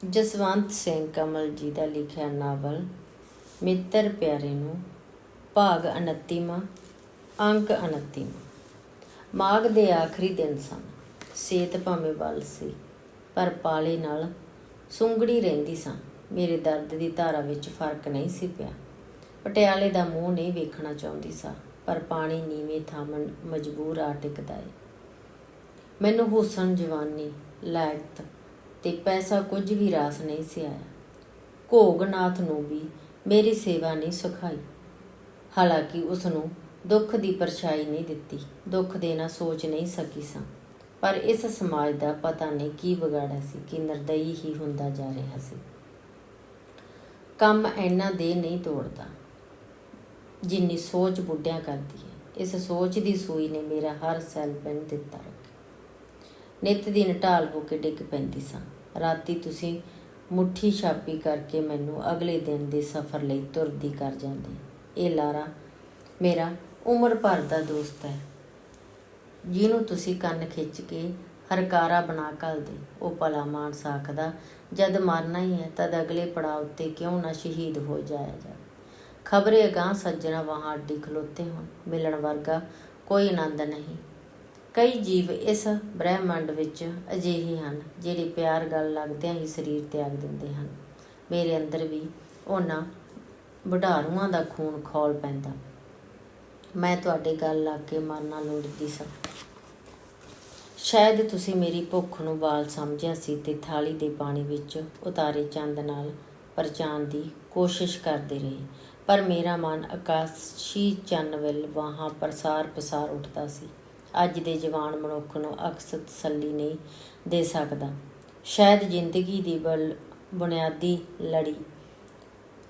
ਜਸਵੰਤ ਸਿੰਘ ਕਮਲ ਜੀ ਦਾ ਲਿਖਿਆ ਨਾਵਲ, ਮਿੱਤਰ ਪਿਆਰੇ ਨੂੰ, ਭਾਗ 29ਵਾਂ ਅੰਕ 29ਵਾਂ ਮਾਘ ਦੇ ਆਖਰੀ ਦਿਨ ਸਨ। ਸੇਤ ਭਾਵੇਂ ਬਲ ਸੀ, ਪਰ ਪਾਲੇ ਨਾਲ ਸੁੰਗੜੀ ਰਹਿੰਦੀ ਸਾਂ। ਮੇਰੇ ਦਰਦ ਦੀ ਧਾਰਾ ਵਿੱਚ ਫ਼ਰਕ ਨਹੀਂ ਸੀ ਪਿਆ। ਪਟਿਆਲੇ ਦਾ ਮੂੰਹ ਨਹੀਂ ਵੇਖਣਾ ਚਾਹੁੰਦੀ ਸਾਂ, ਪਰ ਪਾਣੀ ਨੀਵੇਂ ਥਾਮਣ ਮਜਬੂਰ ਆ ਟਿਕਦਾ ਏ। ਮੈਨੂੰ ਹੁਸਨ ਜਵਾਨੀ ਲਾਇਕ ਤੇ ਪੈਸਾ ਕੁਝ ਵੀ ਰਾਸ ਨਹੀਂ ਸੀ ਆਇਆ। ਘੋਗਨਾਥ ਨੂੰ ਵੀ ਮੇਰੀ ਸੇਵਾ ਨਹੀਂ ਸੁਖਾਈ। ਹਾਲਾਂਕਿ ਉਸ ਨੂੰ ਦੁੱਖ ਦੀ ਪਰਛਾਈ ਨਹੀਂ ਦਿੱਤੀ। ਦੁੱਖ ਦੇਣਾ ਸੋਚ ਨਹੀਂ ਸਕੀ ਸਾਂ। ਪਰ ਇਸ ਸਮਾਜ ਦਾ ਪਤਾ ਨਹੀਂ ਕੀ ਵਿਗਾੜਿਆ ਸੀ, ਕਿ ਨਿਰਦਈ ਹੀ ਹੁੰਦਾ ਜਾ ਰਿਹਾ ਸੀ। ਕੰਮ ਐਨਾ ਦੇ ਨਹੀਂ ਤੋੜਦਾ। ਜਿੰਨੀ ਸੋਚ ਬੁੱਢਿਆਂ ਕਰਦੀ ਹੈ। ਇਸ ਸੋਚ ਦੀ ਸੂਈ ਨੇ ਮੇਰਾ ਹਰ ਸੈੱਲ ਪਿੰਨ ਦਿੱਤਾ। ਨਿਤ ਦਿਨ ਢਾਲ ਹੋ ਕੇ ਡਿੱਗ ਪੈਂਦੀ ਸਾਂ। ਰਾਤੀ ਤੁਸੀਂ ਮੁੱਠੀ ਛਾਪੀ ਕਰਕੇ ਮੈਨੂੰ ਅਗਲੇ ਦਿਨ ਦੇ ਸਫ਼ਰ ਲਈ ਤੁਰਦੀ ਕਰ ਜਾਂਦੇ। ਇਹ ਲਾਰਾ ਮੇਰਾ ਉਮਰ ਭਰ ਦਾ ਦੋਸਤ ਹੈ। ਜਿਹਨੂੰ ਤੁਸੀਂ ਕੰਨ ਖਿੱਚ ਕੇ ਹਰਕਾਰਾ ਬਣਾ ਘੱਲਦੇ। ਉਹ ਭਲਾ ਮਾਨਸ ਆਖਦਾ, ਜਦ ਮਰਨਾ ਹੀ ਹੈ, ਤਦ ਅਗਲੇ ਪੜਾਅ ਉੱਤੇ ਕਿਉਂ ਨਾ ਸ਼ਹੀਦ ਹੋ ਜਾਇਆ ਜਾਵੇ ਖਬਰੇ ਅਗਾਂਹ ਸੱਜਣਾ ਵਾਹਾਂ ਅੱਡੀ ਖਲੋਤੇ ਹੋਣ। ਮਿਲਣ ਵਰਗਾ ਕੋਈ ਆਨੰਦ ਨਹੀਂ। ਕਈ ਜੀਵ ਇਸ ਬ੍ਰਹਿਮੰਡ ਵਿੱਚ ਅਜਿਹੇ ਹਨ, ਜਿਹੜੇ ਪਿਆਰ ਗੱਲ ਲੱਗਦਿਆਂ ਹੀ ਸਰੀਰ ਤਿਆਗ ਦਿੰਦੇ ਹਨ। ਮੇਰੇ ਅੰਦਰ ਵੀ ਉਹਨਾਂ ਵਢਾਰੂਆਂ ਦਾ ਖੂਨ ਖੋਲ ਪੈਂਦਾ। ਮੈਂ ਤੁਹਾਡੇ ਗੱਲ ਲੱਗ ਕੇ ਮਰਨਾ ਲੋੜਦੀ ਸਾਂ। ਸ਼ਾਇਦ ਤੁਸੀਂ ਮੇਰੀ ਭੁੱਖ ਨੂੰ ਬਾਲ ਸਮਝਿਆ ਸੀ ਤੇ ਥਾਲੀ ਦੇ ਪਾਣੀ ਵਿੱਚ ਉਤਾਰੇ ਚੰਦ ਨਾਲ ਪਰਚਾਨ ਦੀ ਕੋਸ਼ਿਸ਼ ਕਰਦੇ ਰਹੇ, ਪਰ ਮੇਰਾ ਮਨ ਆਕਾਸ਼ੀ ਚੰਨ ਵੱਲ ਵਾਹਾਂ ਪ੍ਰਸਾਰ ਪਸਾਰ ਉੱਠਦਾ ਸੀ। ਅੱਜ ਦੇ ਜਵਾਨ ਮਨੁੱਖ ਨੂੰ ਅਕਸ ਤਸੱਲੀ ਨਹੀਂ ਦੇ ਸਕਦਾ। ਸ਼ਾਇਦ ਜ਼ਿੰਦਗੀ ਦੀ ਬਲ, ਬੁਨਿਆਦੀ ਲੜੀ,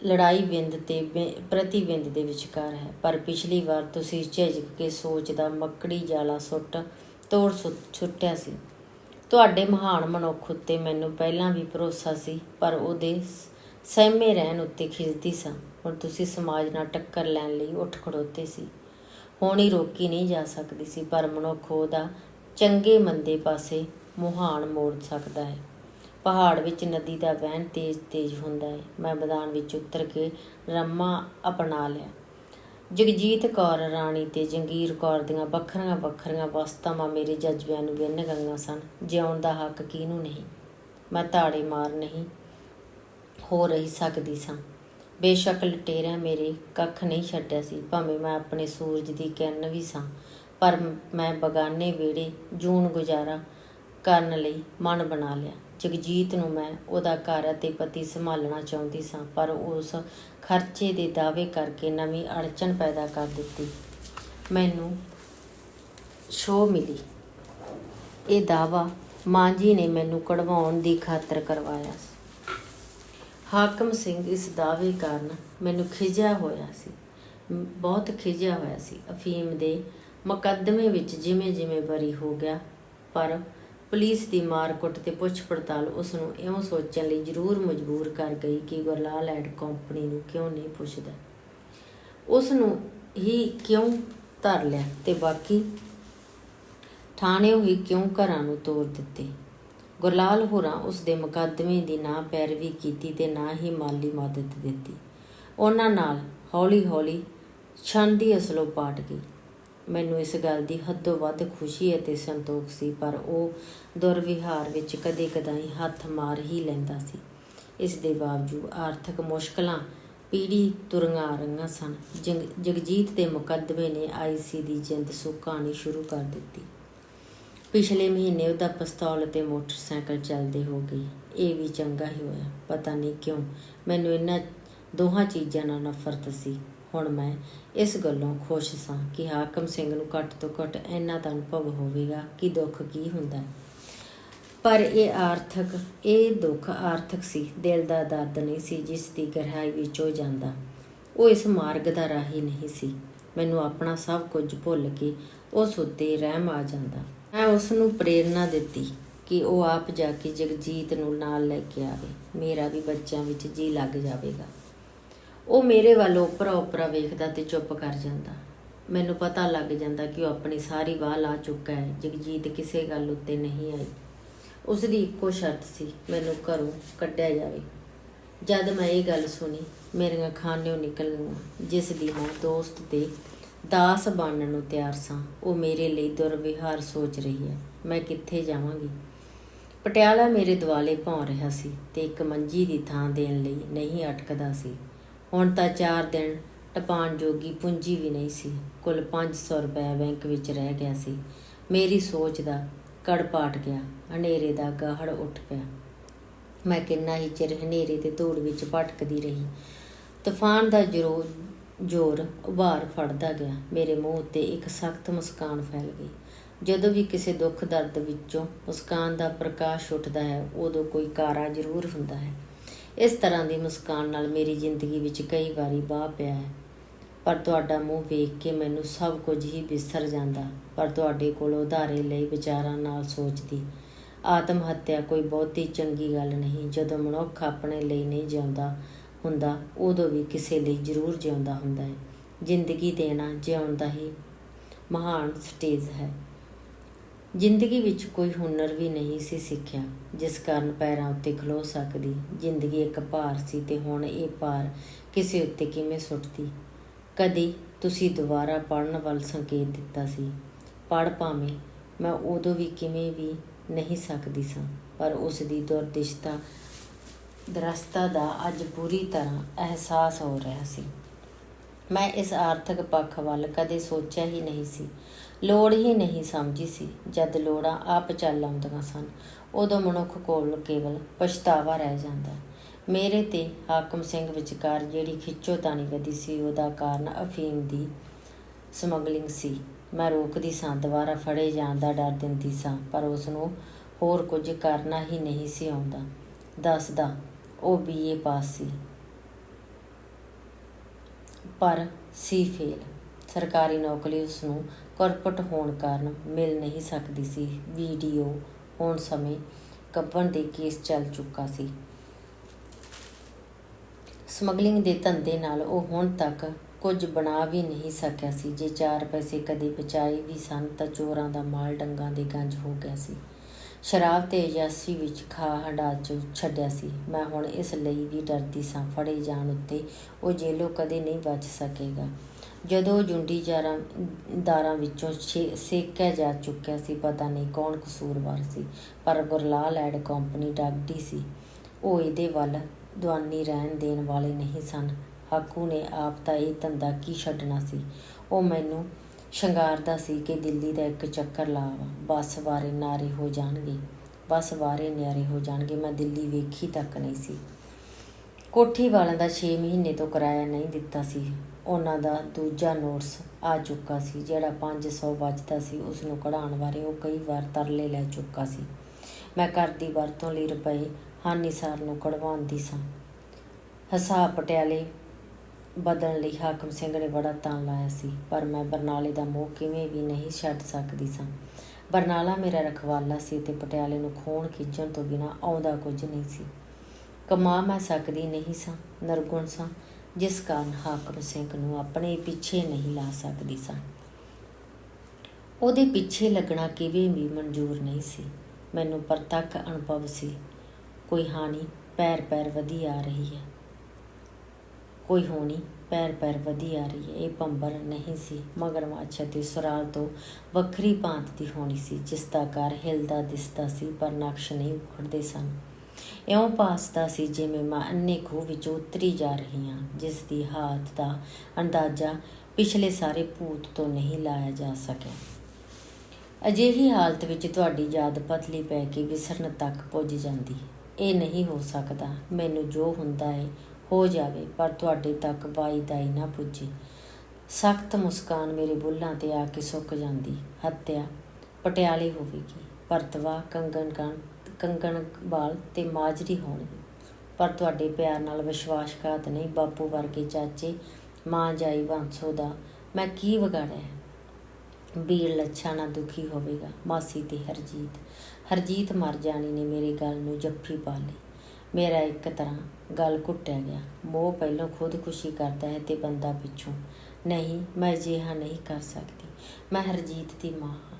ਲੜਾਈ ਵਿੰਦ ਤੇ ਬਿ- ਪ੍ਰਤੀਬਿੰਦ ਦੇ ਵਿਚਕਾਰ ਹੈ। ਪਰ ਪਿਛਲੀ ਵਾਰ ਤੁਸੀਂ ਝਿਜਕ ਕੇ ਸੋਚ ਦਾ ਮੱਕੜੀ ਜਾਲਾ ਸੁੱਟ, ਤੋੜ ਸੁ- ਸੁੱਟਿਆ ਸੀ। ਤੁਹਾਡੇ ਮਹਾਨ ਮਨੁੱਖ ਉੱਤੇ ਮੈਨੂੰ ਪਹਿਲਾਂ ਵੀ ਭਰੋਸਾ ਸੀ, ਪਰ ਉਹਦੇ ਸਹਿਮੇ ਰਹਿਣ ਉੱਤੇ ਖਿਜਦੀ ਸਾਂ। ਹੁਣ ਤੁਸੀਂ ਸਮਾਜ ਨਾਲ ਟੱਕਰ ਲੈਣ ਲਈ ਉੱਠ ਖੜੋਤੇ ਸੀ। ਹੋਣੀ ਰੋਕੀ ਨਹੀਂ ਜਾ ਸਕਦੀ ਸੀ, ਪਰ ਮਨੁੱਖ ਉਹਦਾ ਚੰਗੇ ਮੰਦੇ ਪਾਸੇ ਮੁਹਾਨ ਮੋੜ ਸਕਦਾ ਹੈ। ਪਹਾੜ ਵਿੱਚ ਨਦੀ ਦਾ ਵਹਿਣ ਤੇਜ਼-ਤੇਜ਼ ਹੁੰਦਾ ਹੈ। ਮੈਂ ਮੈਦਾਨ ਵਿੱਚ ਉਤਰ ਕੇ ਰੰਮਾ ਅਪਣਾ ਲਿਆ। ਜਗਜੀਤ ਕੌਰ ਰਾਣੀ ਤੇ ਜੰਗੀਰ ਕੌਰ ਦੀਆਂ ਵੱਖਰੀਆਂ ਵੱਖਰੀਆਂ ਵਸਤਾਵਾਂ ਮੇਰੇ ਜਜ਼ਬਿਆਂ ਨੂੰ ਵਿੰਨ ਗਈਆਂ ਸਨ। ਜਿਉਣ ਦਾ ਹੱਕ ਕਿਹਨੂੰ ਨਹੀਂ? ਮੈਂ ਤਾੜੇ ਮਾਰ ਨਹੀਂ ਹੋ ਰਹੀ ਸਕਦੀ ਸਾਂ। ਬੇਸ਼ੱਕ ਲਟੇਰਿਆਂ ਮੇਰੇ ਕੱਖ ਨਹੀਂ ਛੱਡਿਆ ਸੀ, ਭਾਵੇਂ ਮੈਂ ਆਪਣੇ ਸੂਰਜ ਦੀ ਕਿਰਨ ਵੀ ਸਾਂ, ਪਰ ਮੈਂ ਬਗਾਨੇ ਵੇੜੇ ਜੂਨ ਗੁਜ਼ਾਰਾ ਕਰਨ ਲਈ ਮਨ ਬਣਾ ਲਿਆ। ਜਗਜੀਤ ਨੂੰ ਮੈਂ ਉਹਦਾ ਘਰ ਅਤੇ ਪਤੀ ਸੰਭਾਲਣਾ ਚਾਹੁੰਦੀ ਸਾਂ, ਪਰ ਉਸ ਖਰਚੇ ਦੇ ਦਾਅਵੇ ਕਰਕੇ ਨਵੀਂ ਅੜਚਨ ਪੈਦਾ ਕਰ ਦਿੱਤੀ। ਮੈਨੂੰ ਸ਼ੋ ਮਿਲੀ। ਇਹ ਦਾਵਾ ਮਾਂਜੀ ਨੇ ਮੈਨੂੰ ਕਢਵਾਉਣ ਦੀ ਖਾਤਰ ਕਰਵਾਇਆ ਹਾਕਮ ਸਿੰਘ ਇਸ ਦਾਅਵੇ ਕਾਰਨ ਮੈਨੂੰ ਖਿਜਿਆ ਹੋਇਆ ਸੀ। ਬਹੁਤ ਖਿਜਿਆ ਹੋਇਆ ਸੀ। ਅਫੀਮ ਦੇ ਮੁਕੱਦਮੇ ਵਿੱਚ ਜਿਵੇਂ ਜਿਵੇਂ ਬਰੀ ਹੋ ਗਿਆ, ਪਰ ਪੁਲਿਸ ਦੀ ਮਾਰਕੁੱਟ ਤੇ ਪੁੱਛ ਪੜਤਾਲ ਉਸ ਨੂੰ ਇਉਂ ਸੋਚਣ ਲਈ ਜ਼ਰੂਰ ਮਜਬੂਰ ਕਰ ਗਈ ਕਿ ਗੁਰਲਾਲ ਐਡ ਕੰਪਨੀ ਨੂੰ ਕਿਉਂ ਨਹੀਂ ਪੁੱਛਦਾ। ਉਸ ਨੂੰ ਹੀ ਕਿਉਂ ਧਰ ਲਿਆ ਤੇ ਬਾਕੀ ਥਾਣਿਓਂ ਹੀ ਕਿਉਂ ਘਰਾਂ ਨੂੰ ਤੋੜ ਦਿੱਤੇ? ਗੁਰਲਾਲ ਹੋਰਾਂ ਉਸ ਦੇ ਮੁਕੱਦਮੇ ਦੀ ਨਾ ਪੈਰਵੀ ਕੀਤੀ ਤੇ ਨਾ ਹੀ ਮਾਲੀ ਮਦਦ ਦਿੱਤੀ। ਉਹਨਾਂ ਨਾਲ ਹੌਲੀ-ਹੌਲੀ ਛਣ ਦੀ ਅਸਲੋਂ ਪਾਟ ਗਈ। ਮੈਨੂੰ ਇਸ ਗੱਲ ਦੀ ਹੱਦੋਂ ਵੱਧ ਖੁਸ਼ੀ ਅਤੇ ਸੰਤੋਖ ਸੀ, ਪਰ ਉਹ ਦੁਰਵਿਹਾਰ ਵਿੱਚ ਕਦੇ-ਕਦਾਈ ਹੱਥ ਮਾਰ ਹੀ ਲੈਂਦਾ ਸੀ। ਇਸ ਦੇ ਬਾਵਜੂਦ ਆਰਥਿਕ ਮੁਸ਼ਕਲਾਂ ਪੀੜੀ ਤੁਰੀਆਂ ਰਹੀਆਂ ਸਨ। ਜਗ- ਜਗਜੀਤ ਦੇ ਮੁਕੱਦਮੇ ਨੇ ਆਈਸੀ ਦੀ ਜਿੰਦ ਸੁਕਾਣੀ ਸ਼ੁਰੂ ਕਰ ਦਿੱਤੀ। ਪਿਛਲੇ ਮਹੀਨੇ ਉਹਦਾ ਪਿਸਤੌਲ ਤੇ ਮੋਟਰਸਾਈਕਲ ਚੱਲਦੇ ਹੋ ਗਈ ਇਹ ਵੀ ਚੰਗਾ ਹੀ ਹੋਇਆ। ਪਤਾ ਨਹੀਂ ਕਿਉਂ ਮੈਨੂੰ ਇਹਨਾਂ ਦੋਹਾਂ ਚੀਜ਼ਾਂ ਨਾਲ ਨਫ਼ਰਤ ਸੀ। ਹੁਣ ਮੈਂ ਇਸ ਗੱਲੋਂ ਖੁਸ਼ ਸਾਂ ਕਿ ਹਾਕਮ ਸਿੰਘ ਨੂੰ ਘੱਟ ਤੋਂ ਘੱਟ ਇੰਨਾ ਤਾਂ ਅਨੁਭਵ ਹੋਵੇਗਾ ਕਿ ਦੁੱਖ ਕੀ ਹੁੰਦਾ ਪਰ ਇਹ ਆਰਥਿਕ, ਇਹ ਦੁੱਖ ਆਰਥਿਕ ਸੀ, ਦਿਲ ਦਾ ਦਰਦ ਨਹੀਂ ਸੀ ਜਿਸ ਦੀ ਗਹਿਰਾਈ ਵਿੱਚੋਂ ਜਾਂਦਾ। ਉਹ ਇਸ ਮਾਰਗ ਦਾ ਰਾਹੀ ਨਹੀਂ ਸੀ। ਮੈਨੂੰ ਆਪਣਾ ਸਭ ਕੁਝ ਭੁੱਲ ਕੇ ਉਸ ਉੱਤੇ ਰਹਿਮ ਆ ਜਾਂਦਾ। ਮੈਂ ਉਸ ਨੂੰ ਪ੍ਰੇਰਣਾ ਦਿੱਤੀ ਕਿ ਉਹ ਆਪ ਜਾ ਕੇ ਜਗਜੀਤ ਨੂੰ ਨਾਲ ਲੈ ਕੇ ਆਵੇ। ਮੇਰਾ ਵੀ ਬੱਚਿਆਂ ਵਿੱਚ ਜੀ ਲੱਗ ਜਾਵੇਗਾ। ਉਹ ਮੇਰੇ ਵੱਲ ਉਪਰਾ ਉਪਰਾ ਵੇਖਦਾ ਤੇ ਚੁੱਪ ਕਰ ਜਾਂਦਾ। ਮੈਨੂੰ ਪਤਾ ਲੱਗ ਜਾਂਦਾ ਕਿ ਉਹ ਆਪਣੀ ਸਾਰੀ ਵਾਹ ਲਾ ਚੁੱਕਾ ਹੈ। ਜਗਜੀਤ ਕਿਸੇ ਗੱਲ ਉੱਤੇ ਨਹੀਂ ਆਈ। ਉਸ ਦੀ ਇੱਕੋ ਸ਼ਰਤ ਸੀ, ਮੈਨੂੰ ਘਰੋਂ ਕੱਢਿਆ ਜਾਵੇ। ਜਦ ਮੈਂ ਇਹ ਗੱਲ ਸੁਣੀ ਮੇਰੀਆਂ ਖਾਨਿਓ ਨਿਕਲ ਗਈਆਂ ਜਿਸ ਦੀ ਮੈਂ ਦੋਸਤ ਤੇ ਦਾਸ ਬਣਨ ਨੂੰ ਤਿਆਰ ਸਾਂ, ਉਹ ਮੇਰੇ ਲਈ ਦੁਰਵਿਹਾਰ ਸੋਚ ਰਹੀ ਹੈ। ਮੈਂ ਕਿੱਥੇ ਜਾਵਾਂਗੀ? ਪਟਿਆਲਾ ਮੇਰੇ ਦੁਆਲੇ ਭੌਂ ਰਿਹਾ ਸੀ ਤੇ ਇੱਕ ਮੰਜੀ ਦੀ ਥਾਂ ਦੇਣ ਲਈ ਨਹੀਂ ਅਟਕਦਾ ਸੀ। ਹੁਣ ਤਾਂ 4 ਦਿਨ ਟਪਾਣ ਜੋਗੀ ਪੂੰਜੀ ਵੀ ਨਹੀਂ ਸੀ। ਕੁੱਲ 500 ਰੁਪਏ ਬੈਂਕ ਵਿੱਚ ਰਹਿ ਗਿਆ ਸੀ। ਮੇਰੀ ਸੋਚ ਦਾ ਕੜਪਾਟ ਗਿਆ। ਹਨੇਰੇ ਦਾ ਗਾਹੜ ਉੱਠ ਪਿਆ। ਮੈਂ ਕਿੰਨਾ ਹੀ ਚਿਰ ਹਨੇਰੇ ਤੇ ਧੂੜ ਵਿੱਚ ਭਟਕਦੀ ਰਹੀ। ਤੂਫਾਨ ਦਾ ਜਰੋ ਜ਼ੋਰ ਉਭਾਰ ਫੜਦਾ ਗਿਆ। ਮੇਰੇ ਮੂੰਹ ਉੱਤੇ ਇੱਕ ਸਖਤ ਮੁਸਕਾਨ ਫੈਲ ਗਈ। ਜਦੋਂ ਵੀ ਕਿਸੇ ਦੁੱਖ ਦਰਦ ਵਿੱਚੋਂ ਮੁਸਕਾਨ ਦਾ ਪ੍ਰਕਾਸ਼ ਉੱਠਦਾ ਹੈ, ਉਦੋਂ ਕੋਈ ਕਾਰਾ ਜ਼ਰੂਰ ਹੁੰਦਾ ਹੈ। ਇਸ ਤਰ੍ਹਾਂ ਦੀ ਮੁਸਕਾਨ ਨਾਲ ਮੇਰੀ ਜ਼ਿੰਦਗੀ ਵਿੱਚ ਕਈ ਵਾਰੀ ਵਾਹ ਪਿਆ ਹੈ। ਪਰ ਤੁਹਾਡਾ ਮੂੰਹ ਵੇਖ ਕੇ ਮੈਨੂੰ ਸਭ ਕੁਝ ਹੀ ਵਿਸਰ ਜਾਂਦਾ। ਪਰ ਤੁਹਾਡੇ ਕੋਲ ਉਧਾਰੇ ਲਈ ਵਿਚਾਰਾਂ ਨਾਲ ਸੋਚਦੀ, ਆਤਮ ਹੱਤਿਆ ਕੋਈ ਬਹੁਤੀ ਚੰਗੀ ਗੱਲ ਨਹੀਂ। ਜਦੋਂ ਮਨੁੱਖ ਆਪਣੇ ਲਈ ਨਹੀਂ ਜਿਉਂਦਾ ਹੁੰਦਾ, ਉਦੋਂ ਵੀ ਕਿਸੇ ਲਈ ਜ਼ਰੂਰ ਜਿਉਂਦਾ ਹੁੰਦਾ ਹੈ। ਜ਼ਿੰਦਗੀ ਦੇਣਾ ਜਿਉਣ ਦਾ ਹੀ ਮਹਾਨ ਸਟੇਜ ਹੈ। ਜ਼ਿੰਦਗੀ ਵਿੱਚ ਕੋਈ ਹੁਨਰ ਵੀ ਨਹੀਂ ਸੀ ਸਿੱਖਿਆ, ਜਿਸ ਕਾਰਨ ਪੈਰਾਂ ਉੱਤੇ ਖਲੋ ਸਕਦੀ। ਜ਼ਿੰਦਗੀ ਇੱਕ ਭਾਰ ਸੀ ਤੇ ਹੁਣ ਇਹ ਭਾਰ ਕਿਸੇ ਉੱਤੇ ਕਿਵੇਂ ਸੁੱਟਦੀ? ਕਦੇ ਤੁਸੀਂ ਦੁਬਾਰਾ ਪੜਨ ਵੱਲ ਸੰਕੇਤ ਦਿੱਤਾ ਸੀ ਪੜ ਭਾਵੇਂ ਮੈਂ ਉਦੋਂ ਵੀ ਕਿਵੇਂ ਵੀ ਨਹੀਂ ਸਕਦੀ ਸਾਂ, ਪਰ ਉਸ ਦੀ ਦੁਰਦਿਸ਼ਤਾ ਦਰਸਤਾ ਦਾ ਅੱਜ ਪੂਰੀ ਤਰ੍ਹਾਂ ਅਹਿਸਾਸ ਹੋ ਰਿਹਾ ਸੀ। ਮੈਂ ਇਸ ਆਰਥਿਕ ਪੱਖ ਵੱਲ ਕਦੇ ਸੋਚਿਆ ਹੀ ਨਹੀਂ ਸੀ। ਲੋੜ ਹੀ ਨਹੀਂ ਸਮਝੀ ਸੀ, ਜਦ ਲੋੜਾਂ ਆਪ ਚੱਲ ਆਉਂਦੀਆਂ ਸਨ, ਉਦੋਂ ਮਨੁੱਖ ਕੋਲ ਕੇਵਲ ਪਛਤਾਵਾ ਰਹਿ ਜਾਂਦਾ। ਮੇਰੇ ਤੇ ਹਾਕਮ ਸਿੰਘ ਵਿਚਕਾਰ ਜਿਹੜੀ ਖਿੱਚੋਤਾਣੀ ਵਧੀ ਸੀ, ਉਹਦਾ ਕਾਰਨ ਅਫੀਮ ਦੀ ਸਮਗਲਿੰਗ ਸੀ। ਮੈਂ ਰੋਕਦੀ ਸਾਂ, ਦੁਬਾਰਾ ਫੜੇ ਜਾਣ ਦਾ ਡਰ ਦਿੰਦੀ ਸਾਂ, ਪਰ ਉਸ ਨੂੰ ਹੋਰ ਕੁਝ ਕਰਨਾ ਹੀ ਨਹੀਂ ਸੀ ਆਉਂਦਾ। ਦੱਸਦਾ ਉਹ ਬੀਏ ਪਾਸ ਸੀ। ਪਰ ਸੀ ਫੇਲ ਸਰਕਾਰੀ ਨੌਕਰੀ ਉਸ ਨੂੰ ਕਾਰਪੋਰੇਟ ਹੋਣ ਕਾਰਨ ਮਿਲ ਨਹੀਂ ਸਕਦੀ ਸੀ। ਵੀਡੀਓ ਹੋਣ ਸਮੇਂ ਕੱਬਣ ਦੇ ਕੇਸ ਚੱਲ ਚੁੱਕਾ ਸੀ। ਸਮਗਲਿੰਗ ਦੇ ਧੰਦੇ ਨਾਲ ਉਹ ਹੁਣ ਤੱਕ ਕੁਝ ਬਣਾ ਵੀ ਨਹੀਂ ਸਕਿਆ ਸੀ। ਜੇ ਚਾਰ ਪੈਸੇ ਕਦੇ ਬਚਾਏ ਵੀ ਸਨ ਤਾਂ ਚੋਰਾਂ ਦਾ ਮਾਲ ਡੰਗਾਂ ਦੇ ਗੰਜ ਹੋ ਗਿਆ ਸੀ। ਸ਼ਰਾਬ ਤੇ ਅਯਾਸੀ ਵਿੱਚ ਖਾ ਹੰਡਾ ਚ ਛੱਡਿਆ ਸੀ। ਮੈਂ ਹੁਣ ਇਸ ਲਈ ਵੀ ਡਰਦੀ ਸਾਂ, ਫੜੇ ਜਾਣ ਉੱਤੇ ਉਹ ਜੇਲੋਂ ਕਦੇ ਨਹੀਂ ਬਚ ਸਕੇਗਾ। ਜਦੋਂ ਜੁੰਡੀ ਜਾਰਾਂ, ਦਾਰਾਂ ਵਿੱਚੋਂ ਛੇ- ਸੇਕਿਆ ਜਾ ਚੁੱਕਿਆ ਸੀ, ਪਤਾ ਨਹੀਂ ਕੌਣ ਕਸੂਰਵਾਰ ਸੀ, ਪਰ ਗੁਰਲਾਲ ਐਡ ਕੰਪਨੀ ਡੱਬਦੀ ਸੀ। ਉਹ ਇਹਦੇ ਵੱਲ ਦਵਾਨੀ ਰਹਿਣ ਦੇਣ ਵਾਲੇ ਨਹੀਂ ਸਨ। ਹਾਕੂ ਨੇ ਆਪ ਤਾਂ ਇਹ ਧੰਦਾ ਕੀ ਛੱਡਣਾ ਸੀ? ਉਹ ਮੈਨੂੰ ਸ਼ਿੰਗਾਰਦਾ ਸੀ ਕਿ ਦਿੱਲੀ ਦਾ ਇੱਕ ਚੱਕਰ ਲਾਵਾ। ਬੱਸ ਬਾਰੇ ਨਾਰੇ ਹੋ ਜਾਣਗੇ। ਬੱਸ ਬਾਰੇ ਨਿਆਰੇ ਹੋ ਜਾਣਗੇ। ਮੈਂ ਦਿੱਲੀ ਵੇਖੀ ਤੱਕ ਨਹੀਂ ਸੀ। ਕੋਠੀ ਵਾਲਿਆਂ ਦਾ 6 ਮਹੀਨੇ ਤੋਂ ਕਿਰਾਇਆ ਨਹੀਂ ਦਿੱਤਾ ਸੀ। ਉਹਨਾਂ ਦਾ ਦੂਜਾ ਨੋਟਸ ਆ ਚੁੱਕਾ ਸੀ, ਜਿਹੜਾ 500 ਬਚਦਾ ਸੀ। ਉਸ ਨੂੰ ਕਢਾਉਣ ਬਾਰੇ ਉਹ ਕਈ ਵਾਰ ਤਰਲੇ ਲੈ ਚੁੱਕਾ ਸੀ। ਮੈਂ ਘਰ ਦੀ ਵਰਤੋਂ ਲਈ ਰੁਪਏ ਹਾਨੀਸਾਰ ਨੂੰ ਕਢਵਾਉਂਦੀ ਸਾਂ। ਹਿਸਾਬ ਪਟਿਆਲੇ ਬਦਲਣ ਲਈ ਹਾਕਮ ਸਿੰਘ ਨੇ ਬੜਾ ਤਾਣ ਲਾਇਆ ਸੀ, ਪਰ ਮੈਂ ਬਰਨਾਲੇ ਦਾ ਮੋਹ ਕਿਵੇਂ ਵੀ ਨਹੀਂ ਛੱਡ ਸਕਦੀ ਸਾਂ। ਬਰਨਾਲਾ ਮੇਰਾ ਰਖਵਾਲਾ ਸੀ ਤੇ ਪਟਿਆਲੇ ਨੂੰ ਖੂਨ ਖਿੱਚਣ ਤੋਂ ਬਿਨਾ ਆਉਂਦਾ ਕੁਝ ਨਹੀਂ ਸੀ। ਕਮਾ ਮੈਂ ਸਕਦੀ ਨਹੀਂ ਸਾਂ, ਨਰਗੁਣ ਸਾਂ, ਜਿਸ ਕਾਰਨ ਹਾਕਮ ਸਿੰਘ ਨੂੰ ਆਪਣੇ ਪਿੱਛੇ ਨਹੀਂ ਲਾ ਸਕਦੀ ਸਾਂ। ਉਹਦੇ ਪਿੱਛੇ ਲੱਗਣਾ ਕਿਵੇਂ ਵੀ ਮਨਜ਼ੂਰ ਨਹੀਂ ਸੀ। ਮੈਨੂੰ ਪ੍ਰਤੱਖ ਅਨੁਭਵ ਸੀ, ਕੋਈ ਹਾਨੀ ਪੈਰ ਪੈਰ ਵਧੀ ਆ ਰਹੀ ਹੈ। ਕੋਈ ਹੋਣੀ। ਪੈਰ ਪੈਰ ਵਧੀ ਆ ਰਹੀ ਹੈ ਇਹ ਪੰਬਰ ਨਹੀਂ ਸੀ, ਮਗਰ ਮਗਰਮੱਛ ਅਤੇ ਸੁਰਾਲ ਤੋਂ ਵੱਖਰੀ ਭਾਂਤ ਦੀ ਹੋਣੀ ਸੀ, ਜਿਸ ਦਾ ਘਰ ਹਿਲਦਾ ਦਿਸਦਾ ਸੀ, ਪਰ ਨਕਸ਼ ਨਹੀਂ ਉਖੜਦੇ ਸਨ। ਇਉਂ ਪਾਸਦਾ ਸੀ ਜਿਵੇਂ ਮੈਂ ਅੰਨੇ ਖੂਹ ਵਿੱਚ ਉਤਰੀ ਜਾ ਰਹੀ ਹਾਂ ਜਿਸ ਦੀ ਹਾਲਤ ਦਾ ਅੰਦਾਜ਼ਾ ਪਿਛਲੇ ਸਾਰੇ ਭੂਤ ਤੋਂ ਨਹੀਂ ਲਾਇਆ ਜਾ ਸਕਿਆ। ਅਜਿਹੀ ਹਾਲਤ ਵਿੱਚ ਤੁਹਾਡੀ ਯਾਦ ਪਤਲੀ ਪੈ ਕੇ ਵਿਸਰਨ ਤੱਕ ਪੁੱਜ ਜਾਂਦੀ। ਇਹ ਨਹੀਂ ਹੋ ਸਕਦਾ। ਮੈਨੂੰ ਜੋ ਹੁੰਦਾ ਹੈ ਹੋ ਜਾਵੇ, ਪਰ ਤੁਹਾਡੇ ਤੱਕ ਬਾਈ ਦਾਈ ਨਾ ਪੁੱਜੇ। ਸਖਤ ਮੁਸਕਾਨ ਮੇਰੇ ਬੁੱਲਾਂ ਤੇ ਆ ਕੇ ਸੁੱਕ ਜਾਂਦੀ। ਹੱਤਿਆ, ਪਟਿਆਲੇ ਹੋਵੇਗੀ। ਪਰਤਵਾ ਕੰਗਣ ਕਾਂ ਕੰਗਣ ਵਾਲ ਤੇ ਮਾਜਰੀ ਹੋਣਗੇ। ਪਰ ਤੁਹਾਡੇ ਪਿਆਰ ਨਾਲ ਵਿਸ਼ਵਾਸਘਾਤ ਨਹੀਂ, ਬਾਪੂ ਵਰਗੇ ਚਾਚੇ, ਮਾਂ ਜਾਈ ਵਾਂਸੋ ਦਾ ਮੈਂ ਕੀ ਵਿਗਾੜਿਆ? ਬੀੜ ਲੱਛਾ ਨਾ ਦੁਖੀ ਹੋਵੇਗਾ, ਮਾਸੀ ਤੇ ਹਰਜੀਤ। ਹਰਜੀਤ ਮਰ ਜਾਣੀ ਨੇ ਮੇਰੇ ਗੱਲ ਨੂੰ ਜੱਫੀ ਪਾ ਲਈ। ਮੇਰਾ ਇੱਕ ਤਰ੍ਹਾਂ ਗਲ ਘੁੱਟਿਆ ਗਿਆ। ਮੋਹ ਪਹਿਲੋਂ ਖੁਦਕੁਸ਼ੀ ਕਰਦਾ ਹੈ ਤੇ ਬੰਦਾ ਪਿੱਛੋਂ, ਨਹੀਂ, ਮੈਂ ਅਜਿਹਾ ਨਹੀਂ ਕਰ ਸਕਦੀ। ਮੈਂ ਹਰਜੀਤ ਦੀ ਮਾਂ ਹਾਂ।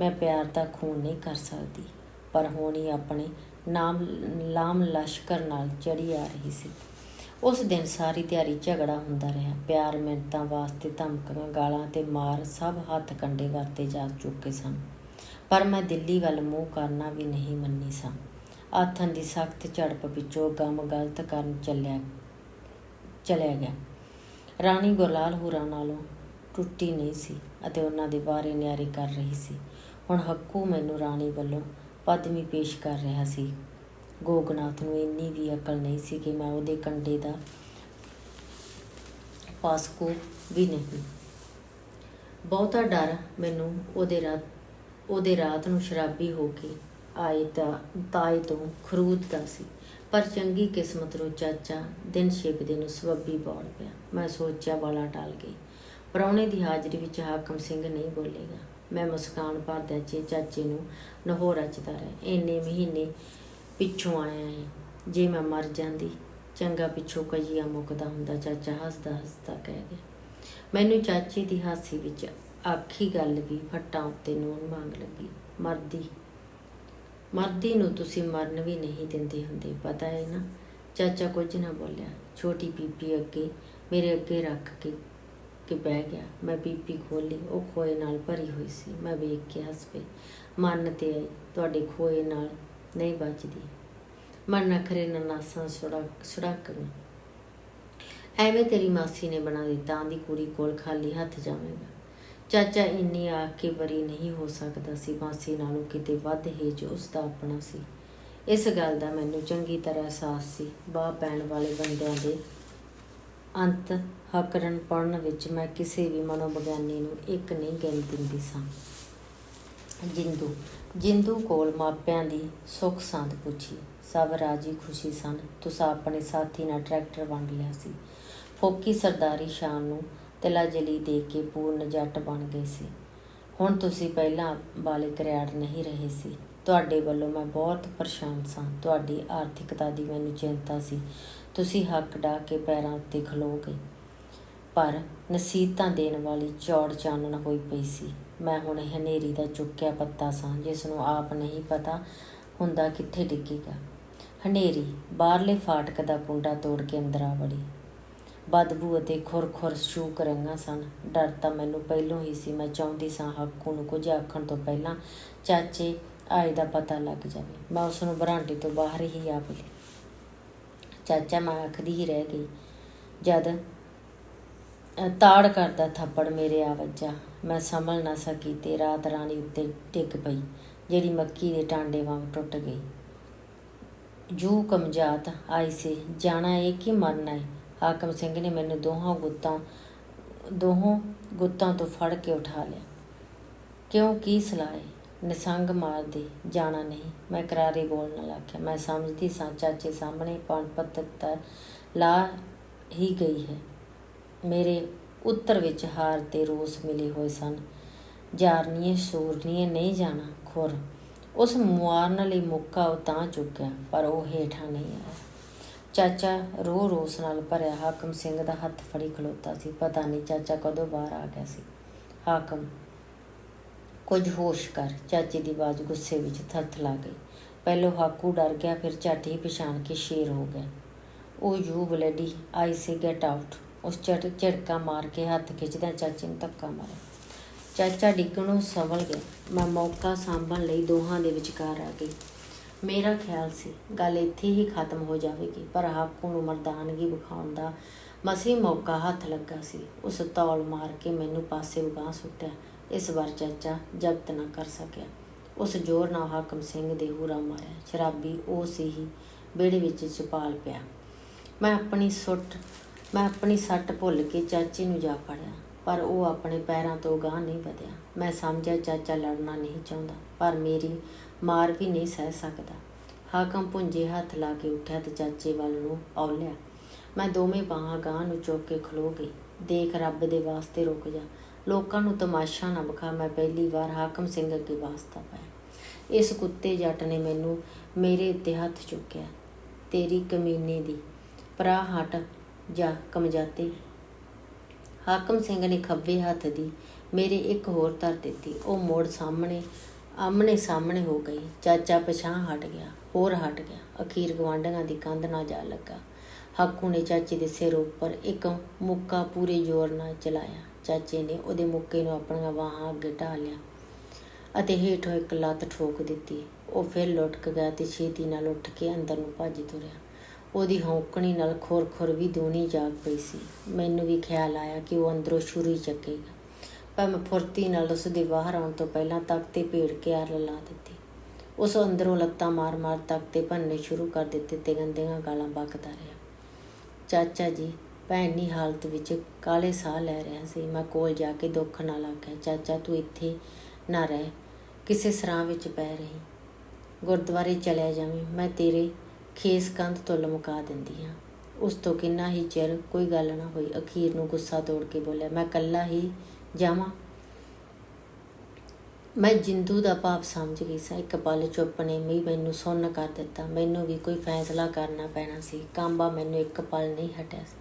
ਮੈਂ ਪਿਆਰ ਦਾ ਖੂਨ ਨਹੀਂ ਕਰ ਸਕਦੀ। ਪਰ ਹੁਣ ਹੀ ਆਪਣੇ ਨਾਮ, ਲਾਮ ਲਸ਼ਕਰ ਨਾਲ ਚੜੀ ਆ ਰਹੀ ਸੀ। ਉਸ ਦਿਨ ਸਾਰੀ ਤਿਆਰੀ ਝਗੜਾ ਹੁੰਦਾ ਰਿਹਾ। ਪਿਆਰ ਮਿੰਤਾਂ ਵਾਸਤੇ ਧਮਕੀਆਂ, ਗਾਲਾਂ ਤੇ ਮਾਰ ਸਭ ਹੱਥ ਕੰਡੇ ਵਰਤੇ ਜਾ ਚੁੱਕੇ ਸਨ। ਪਰ ਮੈਂ ਦਿੱਲੀ ਵੱਲ ਮੂੰਹ ਕਰਨਾ ਵੀ ਨਹੀਂ ਮੰਨੀ ਸਾਂ। ਆਥਣ ਦੀ ਸਖਤ ਝੜਪ ਵਿੱਚੋਂ ਗਮ ਗਲਤ ਕਰਨ ਚੱਲਿਆ, ਚਲਿਆ ਗਿਆ। ਰਾਣੀ ਗੁਰਲਾਲ ਹੋਰਾਂ ਨਾਲੋਂ ਟੁੱਟੀ ਨਹੀਂ ਸੀ ਅਤੇ ਉਹਨਾਂ ਦੇ ਬਾਰੇ ਨਿਆਰੇ ਕਰ ਰਹੀ ਸੀ। ਹੁਣ ਹੱਕੂ ਮੈਨੂੰ ਰਾਣੀ ਵੱਲੋਂ ਪਦਮੀ ਪੇਸ਼ ਕਰ ਰਿਹਾ ਸੀ। ਗੋਗਨਾਥ ਨੂੰ ਇੰਨੀ ਵੀ ਅਕਲ ਨਹੀਂ ਸੀ ਕਿ ਮੈਂ ਉਹਦੇ ਕੰਡੇ ਦਾ ਪਾਸਕੋ ਵੀ ਨਹੀਂ। ਬਹੁਤਾ ਡਰ ਮੈਨੂੰ ਉਹਦੇ ਰਾਤ ਉਹਦੇ ਰਾਤ ਨੂੰ ਸ਼ਰਾਬੀ ਹੋ ਕੇ ਆਏ ਤਾਂ ਤਾਏ ਤੋਂ ਖਰੂਦ ਦਾ ਸੀ, ਪਰ ਚੰਗੀ ਕਿਸਮਤ ਨੂੰ ਚਾਚਾ ਦਿਨ ਛਿਪਦੇ ਦਿਨ ਸਬੱਬੀ ਬੋਲ ਪਿਆ। ਮੈਂ ਸੋਚਿਆ ਵਾਲਾ ਟਲ ਗਈ ਪ੍ਰਾਹੁਣੇ ਦੀ ਹਾਜ਼ਰੀ ਵਿੱਚ ਹਾਕਮ ਸਿੰਘ ਨਹੀਂ ਬੋਲੇਗਾ। ਮੈਂ ਮੁਸਕਾਨ ਭਰਦਿਆਂ ਚ ਚਾਚੇ ਨੂੰ ਨਹੋਰਾ ਚਦਾ ਰਿਹਾ ਇੰਨੇ ਮਹੀਨੇ ਪਿੱਛੋਂ ਆਇਆ ਹੈ ਜੇ ਮੈਂ ਮਰ ਜਾਂਦੀ, ਚੰਗਾ ਪਿੱਛੋਂ ਕਜੀਆ ਮੁੱਕਦਾ ਹੁੰਦਾ, ਚਾਚਾ ਹੱਸਦਾ ਹੱਸਦਾ ਕਹਿ ਗਿਆ। ਮੈਨੂੰ ਚਾਚੇ ਦੀ ਹਾਸੀ ਵਿੱਚ ਆਖੀ ਗੱਲ ਵੀ ਫੱਟਾਂ ਉੱਤੇ ਨੂਨ ਮੰਗ ਲੱਗੀ। ਮਰਦੀ ਮਰਦੀ ਨੂੰ ਤੁਸੀਂ ਮਰਨ ਵੀ ਨਹੀਂ ਦਿੰਦੇ ਹੁੰਦੇ, ਪਤਾ ਹੈ ਨਾ? ਚਾਚਾ ਕੁਝ ਨਾ ਬੋਲਿਆ। ਛੋਟੀ ਪੀਪੀ ਅੱਗੇ, ਮੇਰੇ ਅੱਗੇ ਰੱਖ ਕੇ, ਕਿ ਬਹਿ ਗਿਆ। ਮੈਂ ਪੀਪੀ ਖੋਲੀ ਉਹ ਖੋਏ ਨਾਲ ਭਰੀ ਹੋਈ ਸੀ। ਮੈਂ ਵੇਖ ਕੇ ਹੱਸ ਪਈ। ਮਨ ਤੇ ਆਈ, ਤੁਹਾਡੇ ਖੋਏ ਨਾਲ ਨਹੀਂ ਬਚਦੀ ਮਨ ਨਖਰੇ ਨਨਾਸਾਂ ਸੜਕ ਸੜਕ ਨੂੰ ਐਵੇਂ ਤੇਰੀ ਮਾਸੀ ਨੇ ਬਣਾ ਦਿੱਤਾ ਆਂਦੀ ਕੁੜੀ ਕੋਲ ਖਾਲੀ ਹੱਥ ਜਾਵੇਗਾ। ਚਾਚਾ ਇੰਨੀ ਆਖ ਕੇ ਬਰੀ ਨਹੀਂ ਹੋ ਸਕਦਾ ਸੀ, ਮਾਸੀ ਨਾਲੋਂ ਕਿਤੇ ਵੱਧ ਹੇਜ ਉਸ ਦਾ ਆਪਣਾ ਸੀ। ਇਸ ਗੱਲ ਦਾ ਮੈਨੂੰ ਚੰਗੀ ਤਰ੍ਹਾਂ ਅਹਿਸਾਸ ਸੀ। ਬਾਹ ਪੈਣ ਵਾਲੇ ਬੰਦਿਆਂ ਦੇ ਅੰਤ ਹਕਰਨ ਪੜਨ ਵਿੱਚ ਮੈਂ ਕਿਸੇ ਵੀ ਮਨੋਵਿਗਿਆਨੀ ਨੂੰ ਇੱਕ ਨਹੀਂ ਗਿਣ ਦਿੰਦੀ ਸਾਂ। ਜਿੰਦੂ ਜਿੰਦੂ ਕੋਲ ਮਾਪਿਆਂ ਦੀ ਸੁੱਖ ਸਾਂਦ ਪੁੱਛੀ। ਸਭ ਰਾਜੀ ਖੁਸ਼ੀ ਸਨ। ਤੁਸੀਂ ਆਪਣੇ ਸਾਥੀ ਨਾਲ ਟਰੈਕਟਰ ਵੰਡ ਲਿਆ ਸੀ। ਫੋਕੀ ਸਰਦਾਰੀ ਸ਼ਾਨ ਨੂੰ ਤਿਲਾ ਜਲੀ ਦੇ ਕੇ ਪੂਰਨ ਜੱਟ ਬਣ ਗਏ ਸੀ। ਹੁਣ ਤੁਸੀਂ ਪਹਿਲਾਂ ਵਾਲੇ ਕਰਿਆੜ ਨਹੀਂ ਰਹੇ ਸੀ। ਤੁਹਾਡੇ ਵੱਲੋਂ ਮੈਂ ਬਹੁਤ ਪਰੇਸ਼ਾਨ ਸਾਂ। ਤੁਹਾਡੀ ਆਰਥਿਕਤਾ ਦੀ ਮੈਨੂੰ ਚਿੰਤਾ ਸੀ। ਤੁਸੀਂ ਹੱਕ ਡਾ ਕੇ ਪੈਰਾਂ ਉੱਤੇ ਖਲੋ ਗਏ। ਪਰ ਨਸੀਹਤਾਂ ਦੇਣ ਵਾਲੀ ਚੌੜ ਚਾਨਣ ਹੋਈ ਪਈ ਸੀ। ਮੈਂ ਹੁਣ ਹਨੇਰੀ ਦਾ ਚੁੱਕਿਆ ਪੱਤਾ ਸਾਂ, ਜਿਸ ਨੂੰ ਆਪ ਨਹੀਂ ਪਤਾ ਹੁੰਦਾ ਕਿੱਥੇ ਡਿੱਗੇਗਾ। ਹਨੇਰੀ, ਬਾਹਰਲੇ ਫਾਟਕ ਦਾ ਕੁੰਡਾ ਤੋੜ ਕੇ ਅੰਦਰ ਆ ਵੜੀ। ਬਦਬੂ ਅਤੇ ਖੁਰਖੁਰ ਛੂਕ ਸ਼ੂਕ ਸਨ। ਡਰ ਤਾਂ ਮੈਨੂੰ ਪਹਿਲੋਂ ਹੀ ਸੀ, ਮੈਂ ਚਾਹੁੰਦੀ ਸਾਂ ਹਾਕੂ ਨੂੰ ਕੁਝ ਆਖਣ ਤੋਂ ਪਹਿਲਾਂ ਚਾਚੇ ਆਏ ਦਾ ਪਤਾ ਲੱਗ ਜਾਵੇ। ਮੈਂ ਉਸ ਨੂੰ ਬਰਾਂਡੇ ਤੋਂ ਬਾਹਰ ਹੀ ਆ ਪਈ ਚਾਚਾ ਮੈਂ ਆਖਦੀ ਹੀ ਰਹਿ ਗਈ, ਜਦ ਤਾੜ ਕਰਦਾ ਥੱਪੜ ਮੇਰੇ ਆ ਵੱਜਾ। ਮੈਂ ਸੰਭਲ ਨਾ ਸਕੀ ਤੇ ਰਾਤ ਰਾਣੀ ਉੱਤੇ ਡਿੱਗ ਪਈ, ਜਿਹੜੀ ਮੱਕੀ ਦੇ ਟਾਂਡੇ ਵਾਂਗ ਟੁੱਟ ਗਈ। ਜੂ ਕਮਜਾਤ ਆਈ ਸੀ, ਜਾਣਾ ਏ ਕਿ ਮਰਨਾ ਏ? ਹਾਕਮ ਸਿੰਘ ਨੇ ਮੈਨੂੰ ਦੋਹਾਂ ਗੁੱਤਾਂ ਦੋਹਾਂ ਗੁੱਤਾਂ ਤੋਂ ਫੜ ਕੇ ਉਠਾ ਲਿਆ। ਕਿਉਂ, ਕੀ ਸਲਾਹ ਨਿਸੰਗ ਮਾਰਦੇ ਜਾਣਾ ਨਹੀਂ। ਮੈਂ ਕਰਾਰੇ ਬੋਲਣ ਲੱਗਿਆ ਮੈਂ ਸਮਝਦੀ ਸਾਂ, ਚਾਚੇ ਸਾਹਮਣੇ ਪਣ ਪੱਤਰ ਲਾ ਹੀ ਗਈ ਹੈ। ਮੇਰੇ ਉੱਤਰ ਵਿੱਚ ਹਾਰ ਤੇ ਰੋਸ ਮਿਲੇ ਹੋਏ ਸਨ। ਜਾਰਨੀਏ, ਸੂਰਨੀਏ ਨਹੀਂ ਜਾਣਾ, ਖੁਰ। ਉਸ ਮੁਆਰਨ ਲਈ ਮੁੱਕਾ ਉਹ ਤਾਂ ਚੁੱਕਿਆ, ਪਰ ਉਹ ਹੇਠਾਂ ਨਹੀਂ ਆਇਆ। ਚਾਚਾ ਰੋ ਰੋਸ ਨਾਲ ਭਰਿਆ ਹਾਕਮ ਸਿੰਘ ਦਾ ਹੱਥ ਫੜੀ ਖਲੋਤਾ ਸੀ। ਪਤਾ ਨਹੀਂ ਚਾਚਾ ਕਦੋਂ ਬਾਹਰ ਆ ਗਿਆ ਸੀ। ਹਾਕਮ, ਕੁਝ ਹੋਸ਼ ਕਰ। ਚਾਚੇ ਦੀ ਆਵਾਜ਼ ਗੁੱਸੇ ਵਿੱਚ ਥਰਥਲਾ ਗਈ। ਪਹਿਲੋਂ ਹਾਕੂ ਡਰ ਗਿਆ, ਫਿਰ ਝੱਟ ਹੀ ਪਛਾਣ ਕੇ ਸ਼ੇਰ ਹੋ ਗਿਆ। ਉਹ you bloody, I say get out. ਉਸ ਝਟ ਝੜਕਾ ਮਾਰ ਕੇ ਹੱਥ ਖਿੱਚਦਿਆਂ ਚਾਚੇ ਨੂੰ ਧੱਕਾ ਮਾਰਿਆ। ਚਾਚਾ ਡਿੱਗਣੋਂ ਸੰਭਲ ਗਿਆ। ਮੈਂ ਮੌਕਾ ਸਾਂਭਣ ਲਈ ਦੋਹਾਂ ਦੇ ਵਿਚਕਾਰ ਆ ਗਈ। ਮੇਰਾ ਖਿਆਲ ਸੀ, ਗੱਲ ਇੱਥੇ ਹੀ ਖਤਮ ਹੋ ਜਾਵੇਗੀ, ਪਰ ਹਾਕੂ ਨੂੰ ਮਰਦਾਨਗੀ ਵਿਖਾਉਣ ਦਾ ਮਸੀ ਮੌਕਾ ਹੱਥ ਲੱਗਾ ਸੀ। ਉਸ ਤੌਲ ਮਾਰ ਕੇ ਮੈਨੂੰ ਪਾਸੇ ਉਗਾਹ ਸੁੱਟਿਆ। ਇਸ ਵਾਰ ਚਾਚਾ ਜ਼ਬਤ ਨਾ ਕਰ ਸਕਿਆ। ਉਸ ਜ਼ੋਰ ਨਾਲ ਹਾਕਮ ਸਿੰਘ ਦੇ ਹੂਰਾ ਮਾਰਿਆ। ਸ਼ਰਾਬੀ ਉਹ ਸੀ ਹੀ ਬੇੜੇ ਵਿੱਚ ਛਪਾਲ ਪਿਆ। ਮੈਂ ਆਪਣੀ ਸੁੱਟ, ਮੈਂ ਆਪਣੀ ਸੱਟ ਭੁੱਲ ਕੇ ਚਾਚੇ ਨੂੰ ਜਾ ਫੜਿਆ, ਪਰ ਉਹ ਆਪਣੇ ਪੈਰਾਂ ਤੋਂ ਗਾਹ ਨਹੀਂ ਵਧਿਆ। ਮੈਂ ਸਮਝਿਆ ਚਾਚਾ ਲੜਨਾ ਨਹੀਂ ਚਾਹੁੰਦਾ, ਪਰ ਮੇਰੀ ਮਾਰ ਵੀ ਨਹੀਂ ਸਹਿ ਸਕਦਾ। ਹਾਕਮ ਪੁੰਜੇ ਹੱਥ ਲਾ ਕੇ ਉੱਠਿਆ ਤੇ ਚਾਚੇ ਵੱਲ ਨੂੰ ਔਲਿਆ। ਮੈਂ ਦੋਵੇਂ ਬਾਹਾਂ ਗਾਂ ਨੂੰ ਚੁੱਕ ਕੇ ਖਲੋ ਗਈ। ਦੇਖ ਰੱਬ ਦੇ ਵਾਸਤੇ ਰੁਕ ਜਾ। ਲੋਕਾਂ ਨੂੰ ਤਮਾਸ਼ਾ ਨਾ ਵਿਖਾ, ਮੈਂ ਪਹਿਲੀ ਵਾਰ ਹਾਕਮ ਸਿੰਘ ਅੱਗੇ ਵਾਸਤਾ ਪਾਇਆ। ਇਸ ਕੁੱਤੇ ਜੱਟ ਨੇ ਮੈਨੂੰ ਮੇਰੇ ਉੱਤੇ ਹੱਥ ਚੁੱਕਿਆ। ਤੇਰੀ ਕਮੀਨੇ ਦੀ ਪਰਾ ਹਟ ਜਾ ਕਮਜਾਤੇ। ਹਾਕਮ ਸਿੰਘ ਨੇ ਖੱਬੇ ਹੱਥ ਦੀ ਮੇਰੇ ਇੱਕ ਹੋਰ ਧਰ ਦਿੱਤੀ। ਉਹ ਮੋੜ ਸਾਹਮਣੇ ਆਮਣੇ ਸਾਹਮਣੇ ਹੋ ਗਈ। ਚਾਚਾ ਪਛਾਂ ਹਟ ਗਿਆ, ਹੋਰ ਹਟ ਗਿਆ। ਅਖੀਰ ਗਵਾਂਢੀਆਂ ਦੀ ਕੰਧ ਨਾ ਜਾ ਲੱਗਾ। ਹਾਕੂ ਨੇ ਚਾਚੇ ਦੇ ਸਿਰ ਉੱਪਰ ਇੱਕ ਮੁੱਕਾ ਪੂਰੇ ਜ਼ੋਰ ਨਾਲ ਚਲਾਇਆ। ਚਾਚੇ ਨੇ ਉਹਦੇ ਮੁੱਕੇ ਨੂੰ ਆਪਣੀਆਂ ਬਾਹਾਂ ਅੱਗੇ ਢਾ ਲਿਆ ਅਤੇ ਹੇਠੋਂ ਇੱਕ ਲੱਤ ਠੋਕ ਦਿੱਤੀ। ਉਹ ਫਿਰ ਲੁੱਟਕ ਗਿਆ ਤੇ ਛੇਤੀ ਨਾਲ ਉੱਠ ਕੇ ਅੰਦਰ ਨੂੰ ਭੱਜ ਤੁਰਿਆ। ਉਹਦੀ ਹੌਂਕਣੀ ਨਾਲ ਖੁਰ-ਖੁਰ ਵੀ ਦੂਣੀ ਜਾਗ ਪਈ ਸੀ। ਮੈਨੂੰ ਵੀ ਖਿਆਲ ਆਇਆ ਕਿ ਉਹ ਅੰਦਰੋਂ ਛੁਰੀ ਚੱਕੇਗਾ। ਪਰ ਮੈਂ ਫੁਰਤੀ ਨਾਲ ਉਸ ਦੇ ਬਾਹਰ ਆਉਣ ਤੋਂ ਪਹਿਲਾਂ ਤਖਤੇ ਭੇੜ ਕੇ ਆਰ ਲਾ ਦਿੱਤੀ। ਉਸ ਅੰਦਰੋਂ ਲੱਤਾਂ ਮਾਰ-ਮਾਰ ਤਖਤੇ ਭੰਨਣੇ ਸ਼ੁਰੂ ਕਰ ਦਿੱਤੇ ਤੇ ਗੰਦੀਆਂ ਗਾਲਾਂ ਬਕਦਾ ਰਿਹਾ। ਚਾਚਾ ਜੀ, ਭੈਣੀ ਹਾਲਤ ਵਿੱਚ ਕਾਲੇ ਸਾਹ ਲੈ ਰਿਹਾ ਸੀ, ਮੈਂ ਕੋਲ ਜਾ ਕੇ ਦੁੱਖ ਨਾਲ ਆਖਿਆ, ਚਾਚਾ ਤੂੰ ਇੱਥੇ ਨਾ ਰਹਿ, ਕਿਸੇ ਸਰਾਂ ਵਿੱਚ ਪੈ ਰਹੀ। ਗੁਰਦੁਆਰੇ ਚਲਿਆ ਜਾਵੇਂ, ਮੈਂ ਤੇਰੇ ਖੇਸ ਕੰਧ ਤੋਂ ਲਮਕਾ ਦਿੰਦੀ ਹਾਂ ਉਸ ਤੋਂ ਕਿੰਨਾ ਹੀ ਚਿਰ ਕੋਈ ਗੱਲ ਨਾ ਹੋਈ, ਅਖੀਰ ਨੂੰ ਗੁੱਸਾ ਤੋੜ ਕੇ ਬੋਲਿਆ, ਮੈਂ ਕੱਲਾ ਹੀ ਜਾਵਾਂ। ਮੈਂ ਜਿੰਦੂ ਦਾ ਭਾਵ ਸਮਝ ਗਈ ਸਾਂ। ਇੱਕ ਪਲ ਚੁੱਪ ਨੇ ਵੀ ਮੈਨੂੰ ਸੁੰਨ ਕਰ ਦਿੱਤਾ। ਮੈਨੂੰ ਵੀ ਕੋਈ ਫੈਸਲਾ ਕਰਨਾ ਪੈਣਾ ਸੀ। ਕਾਂਬਾ ਮੈਨੂੰ ਇੱਕ ਪਲ ਨਹੀਂ ਹਟਿਆ ਸੀ।